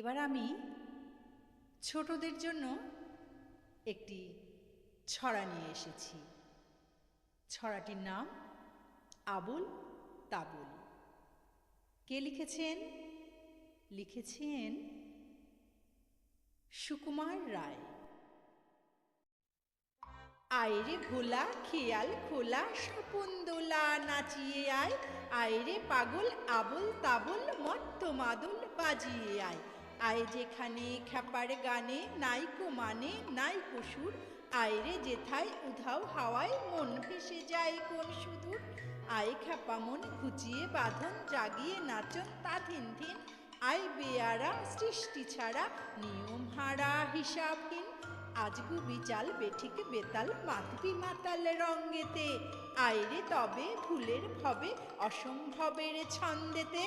এবার আমি ছোটদের জন্য একটি ছড়া নিয়ে এসেছি। ছড়াটির নাম আবুল তাবুল। কে লিখেছেন? লিখেছেন সুকুমার রায়। আয়রে ভোলা, খেয়াল খোলা, স্বপন দোলা, নাচিয়ে আয়। আয়রে পাগল, আবল তাবল, মত্ত মাদুল বাজিয়ে আয়। আয় যেখানে খ্যাপার গানে নাইকো মানে নাইকো সুর আয়রে যেথায় উধাও হাওয়ায় মন ভেসে যায় কোন সুদূর। আয় খ্যাপা মন খুচিয়ে বাঁধন, জাগিয়ে নাচন তা ধিন ধিন। আয় বেয়ারা সৃষ্টি ছাড়া নিয়ম হারা হিসাবহীন। আজগু বিচাল বেঠিক বেতাল মাতবি মাতাল রঙ্গেতে আইরে তবে ভুলের ভবে, অসম্ভবের ছন্দেতে।